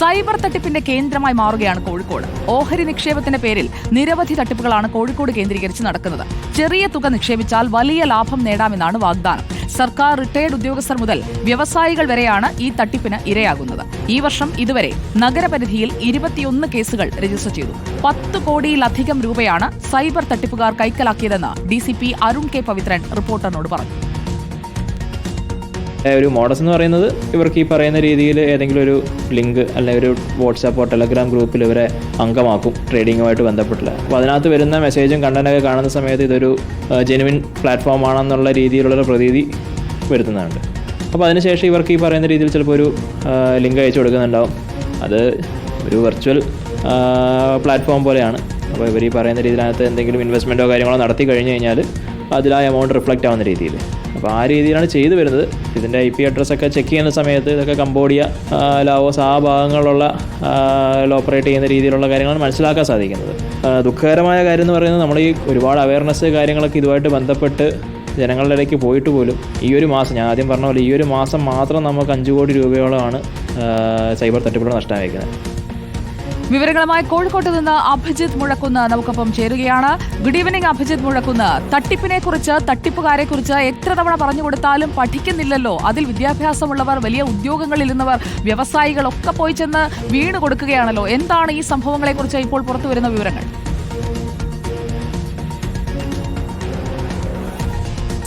Cyber തട്ടിപ്പിന്റെ കേന്ദ്രമായി മാറുകയാണ് കോഴിക്കോട്. ഓഹരി നിക്ഷേപത്തിന്റെ പേരിൽ നിരവധി തട്ടിപ്പുകളാണ് കോഴിക്കോട് കേന്ദ്രീകരിച്ച് നടക്കുന്നത്. ചെറിയ തുക നിക്ഷേപിച്ചാൽ വലിയ ലാഭം നേടാമെന്നാണ് വാഗ്ദാനം. സർക്കാർ റിട്ടയർഡ് ഉദ്യോഗസ്ഥർ മുതൽ വ്യവസായികൾ വരെയാണ് ഈ തട്ടിപ്പിന് ഇരയാകുന്നത്. ഈ വർഷം ഇതുവരെ നഗരപരിധിയിൽ ഇരുപത്തിയൊന്ന് കേസുകൾ രജിസ്റ്റർ ചെയ്തു. പത്ത് കോടിയിലധികം രൂപയാണ് സൈബർ തട്ടിപ്പുകാർ കൈക്കലാക്കിയതെന്ന് ഡി അരുൺ കെ പവിത്രൻ റിപ്പോർട്ടറിനോട് പറഞ്ഞു. ഒരു മോഡസ് എന്ന് പറയുന്നത് ഇവർക്ക് ഈ പറയുന്ന രീതിയിൽ ഏതെങ്കിലും ഒരു ലിങ്ക് അല്ലെങ്കിൽ ഒരു വാട്സാപ്പോ ടെലഗ്രാം ഗ്രൂപ്പിൽ ഇവരെ അംഗമാക്കും ട്രേഡിങ്ങുമായിട്ട് ബന്ധപ്പെട്ടില്ല അപ്പോൾ അതിനകത്ത് വരുന്ന മെസ്സേജും കണ്ടന്റൊക്കെ കാണുന്ന സമയത്ത് ഇതൊരു ജെനുവിൻ പ്ലാറ്റ്ഫോം ആണെന്നുള്ള രീതിയിലുള്ളൊരു പ്രതീതി വരുത്തുന്നുണ്ട്. അപ്പോൾ അതിനുശേഷം ഇവർക്ക് ഈ പറയുന്ന രീതിയിൽ ചിലപ്പോൾ ഒരു ലിങ്ക് അയച്ചു കൊടുക്കുന്നുണ്ടാവും. അത് ഒരു വെർച്വൽ പ്ലാറ്റ്ഫോം പോലെയാണ്. അപ്പോൾ ഇവർ ഈ പറയുന്ന രീതിയിലകത്ത് എന്തെങ്കിലും ഇൻവെസ്റ്റ്മെന്റോ കാര്യങ്ങളോ നടത്തി കഴിഞ്ഞ് കഴിഞ്ഞാൽ അതിൽ ആ എമൗണ്ട് റിഫ്ലക്റ്റ് ആവുന്ന രീതിയിൽ. അപ്പോൾ ആ രീതിയിലാണ് ചെയ്തു വരുന്നത്. ഇതിന്റെ ഐ പി അഡ്രസ്സൊക്കെ ചെക്ക് ചെയ്യുന്ന സമയത്ത് ഇതൊക്കെ കംബോഡിയ ലാവോസ് ആ ഭാഗങ്ങളിലുള്ള ഓപ്പറേറ്റ് ചെയ്യുന്ന രീതിയിലുള്ള കാര്യങ്ങളാണ് മനസ്സിലാക്കാൻ സാധിക്കുന്നത്. ദുഃഖകരമായ കാര്യം എന്ന് പറയുന്നത് നമ്മൾ ഈ ഒരുപാട് അവയർനെസ് കാര്യങ്ങളൊക്കെ ഇതുമായിട്ട് ബന്ധപ്പെട്ട് ജനങ്ങളുടെ ഇടയ്ക്ക് പോയിട്ട് പോലും ഈ ഒരു മാസം ഞാൻ ആദ്യം പറഞ്ഞ പോലെ ഈ ഒരു മാസം മാത്രം നമുക്ക് അഞ്ച് കോടി രൂപയോളമാണ് സൈബർ തട്ടിപ്പുകൾ നഷ്ടമായിരിക്കുന്നത് വിവരങ്ങളുമായി കോഴിക്കോട്ട് നിന്ന് അഭിജിത്ത് മുഴക്കുന്ന് നമുക്കൊപ്പം ചേരുകയാണ്. Good evening Abhijith Muzhakkunnu. തട്ടിപ്പിനെ കുറിച്ച് തട്ടിപ്പുകാരെ കുറിച്ച് എത്ര തവണ പറഞ്ഞു കൊടുത്താലും പഠിക്കുന്നില്ലല്ലോ. അതിൽ വിദ്യാഭ്യാസമുള്ളവർ വലിയ ഉദ്യോഗങ്ങളിൽ ഇരുന്നവർ വ്യവസായികളൊക്കെ പോയി ചെന്ന് വീണ് കൊടുക്കുകയാണല്ലോ. എന്താണ് ഈ സംഭവങ്ങളെക്കുറിച്ച് ഇപ്പോൾ പുറത്തു വരുന്ന വിവരങ്ങൾ?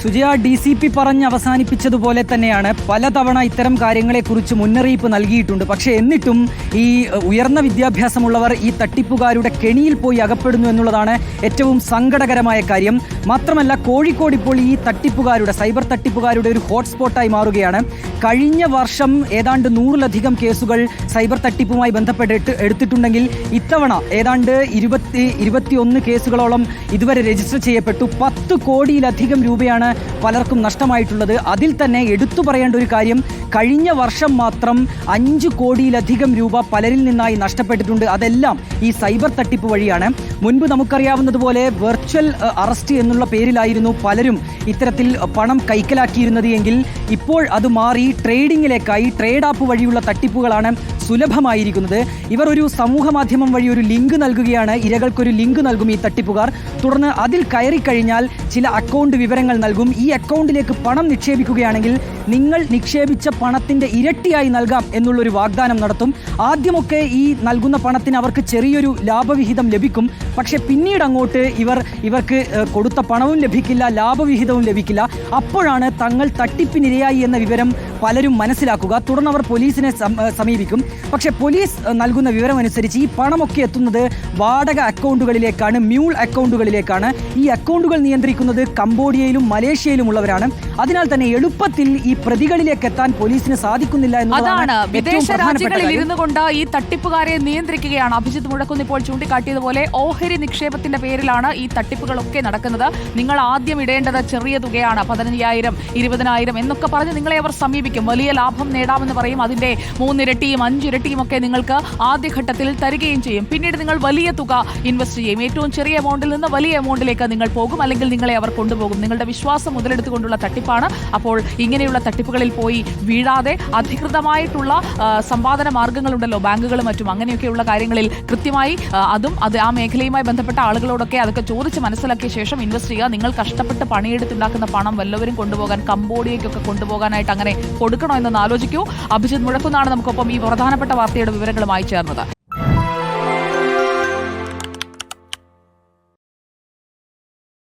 സുജയ ഡി സി പി പറഞ്ഞ് അവസാനിപ്പിച്ചതുപോലെ തന്നെയാണ് പലതവണ ഇത്തരം കാര്യങ്ങളെക്കുറിച്ച് മുന്നറിയിപ്പ് നൽകിയിട്ടുണ്ട്. പക്ഷേ എന്നിട്ടും ഈ ഉയർന്ന വിദ്യാഭ്യാസമുള്ളവർ ഈ തട്ടിപ്പുകാരുടെ കെണിയിൽ പോയി അകപ്പെടുന്നു എന്നുള്ളതാണ് ഏറ്റവും സങ്കടകരമായ കാര്യം. മാത്രമല്ല കോഴിക്കോട് ഇപ്പോൾ ഈ തട്ടിപ്പുകാരുടെ സൈബർ തട്ടിപ്പുകാരുടെ ഒരു ഹോട്ട്സ്പോട്ടായി മാറുകയാണ്. കഴിഞ്ഞ വർഷം ഏതാണ്ട് നൂറിലധികം കേസുകൾ സൈബർ തട്ടിപ്പുമായി ബന്ധപ്പെട്ട് എടുത്തിട്ടുണ്ടെങ്കിൽ ഇത്തവണ ഏതാണ്ട് ഇരുപത്തി ഇരുപത്തിയൊന്ന് കേസുകളോളം ഇതുവരെ രജിസ്റ്റർ ചെയ്യപ്പെട്ടു. പത്ത് കോടിയിലധികം രൂപയാണ് പലർക്കും നഷ്ടമായിട്ടുള്ളത്. അതിൽ തന്നെ എടുത്തു പറയേണ്ട ഒരു കാര്യം കഴിഞ്ഞ വർഷം മാത്രം അഞ്ച് കോടിയിലധികം രൂപ പലരിൽ നിന്നായി നഷ്ടപ്പെട്ടിട്ടുണ്ട്. അതെല്ലാം ഈ സൈബർ തട്ടിപ്പ് വഴിയാണ്. മുൻപ് നമുക്കറിയാവുന്നതുപോലെ വെർച്വൽ അറസ്റ്റ് എന്നുള്ള പേരിലായിരുന്നു പലരും ഇത്തരത്തിൽ പണം കൈക്കലാക്കിയിരുന്നത് എങ്കിൽ ഇപ്പോൾ അത് മാറി ട്രേഡിങ്ങിലേക്കായി ട്രേഡ് ആപ്പ് വഴിയുള്ള തട്ടിപ്പുകളാണ് സുലഭമായിരിക്കുന്നത്. ഇവർ ഒരു സമൂഹ മാധ്യമം വഴി ഒരു ലിങ്ക് നൽകുകയാണ്. ഇരകൾക്കൊരു ലിങ്ക് നൽകും ഈ തട്ടിപ്പുകാർ. തുടർന്ന് അതിൽ കയറി കഴിഞ്ഞാൽ ചില അക്കൗണ്ട് വിവരങ്ങൾ നൽകും. ഈ അക്കൗണ്ടിലേക്ക് പണം നിക്ഷേപിക്കുകയാണെങ്കിൽ നിങ്ങൾ നിക്ഷേപിച്ച പണത്തിന്റെ ഇരട്ടിയായി നൽകാം എന്നുള്ളൊരു വാഗ്ദാനം നടത്തും. ആദ്യമൊക്കെ ഈ നൽകുന്ന പണത്തിന് അവർക്ക് ചെറിയൊരു ലാഭവിഹിതം ലഭിക്കും. പക്ഷെ പിന്നീട് അങ്ങോട്ട് ഇവർ ഇവർക്ക് കൊടുത്ത പണവും ലഭിക്കില്ല ലാഭവിഹിതവും ലഭിക്കില്ല. അപ്പോഴാണ് തങ്ങൾ തട്ടിപ്പിനിരയായി എന്ന വിവരം പലരും മനസ്സിലാക്കുക. തുടർന്ന് അവർ പോലീസിനെ സമീപിക്കും. പക്ഷെ പോലീസ് നൽകുന്ന വിവരമനുസരിച്ച് ഈ പണമൊക്കെ എത്തുന്നത് വാടക അക്കൗണ്ടുകളിലേക്കാണ് മ്യൂൾ അക്കൗണ്ടുകളിലേക്കാണ്. ഈ അക്കൗണ്ടുകൾ നിയന്ത്രിക്കുന്നത് കംബോഡിയയിലും മലേഷ്യയിലും ഉള്ളവരാണ് അതിനാൽ തന്നെ എളുപ്പത്തിൽ ഈ പ്രതികളിലേക്ക് എത്താൻ പോലീസിന് സാധിക്കുന്നില്ല എന്നതാണ് വിദേശ രാജ്യങ്ങളിൽ ഇരുന്നു കൊണ്ട് ഈ തട്ടിപ്പുകാരെ നിയന്ത്രിക്കുകയാണ് അഭിജിത്ത് മുഴക്കുന്ന് ഇപ്പോൾ ചൂണ്ടിക്കാട്ടിയതുപോലെ ഓഹരി നിക്ഷേപത്തിന്റെ പേരിലാണ് ഈ തട്ടിപ്പുകളൊക്കെ നടക്കുന്നത്. നിങ്ങൾ ആദ്യം ഇടേണ്ടത് ചെറിയ തുകയാണ്. പതിനയ്യായിരം ഇരുപതിനായിരം എന്നൊക്കെ പറഞ്ഞ് നിങ്ങളെ അവർ സമീപിക്കും. വലിയ ലാഭം നേടാമെന്ന് പറയും. അതിന്റെ മൂന്നിരട്ടിയും അഞ്ചിരട്ടിയും ഒക്കെ നിങ്ങൾക്ക് ആദ്യഘട്ടത്തിൽ തരികയും ചെയ്യും. പിന്നീട് നിങ്ങൾ വലിയ തുക ഇൻവെസ്റ്റ് ചെയ്യും. ഏറ്റവും ചെറിയ എമൗണ്ടിൽ നിന്ന് വലിയ എമൗണ്ടിലേക്ക് നിങ്ങൾ പോകും. അല്ലെങ്കിൽ നിങ്ങളെ അവർ കൊണ്ടുപോകും. നിങ്ങളുടെ വിശ്വാസം മുതലെടുത്തുകൊണ്ടുള്ള തട്ടിപ്പാണ്. അപ്പോൾ ഇങ്ങനെയുള്ള തട്ടിപ്പുകളിൽ പോയി വീഴാതെ അധികൃതമായിട്ടുള്ള സമ്പാദന മാർഗങ്ങളുണ്ടല്ലോ. ബാങ്കുകളും മറ്റും അങ്ങനെയൊക്കെയുള്ള കാര്യങ്ങളിൽ കൃത്യമായി അതും അത് ആ മേഖലയുമായി ബന്ധപ്പെട്ട ആളുകളോടൊക്കെ അതൊക്കെ ചോദിച്ച് മനസ്സിലാക്കിയ ശേഷം ഇൻവെസ്റ്റ് ചെയ്യുക. നിങ്ങൾ കഷ്ടപ്പെട്ട് പണിയെടുത്തുണ്ടാക്കുന്ന പണം വല്ലവരും കൊണ്ടുപോകാൻ കംബോഡിയയ്ക്കൊക്കെ കൊണ്ടുപോകാനായിട്ട് അങ്ങനെ കൊടുക്കണോ എന്നൊന്ന് ആലോചിക്കൂ. അഭിജിത്ത് മുഴക്കുന്നാണ് നമുക്കൊപ്പം ഈ പ്രധാനപ്പെട്ട വാർത്തയുടെ വിവരങ്ങളുമായി ചേർന്നത്.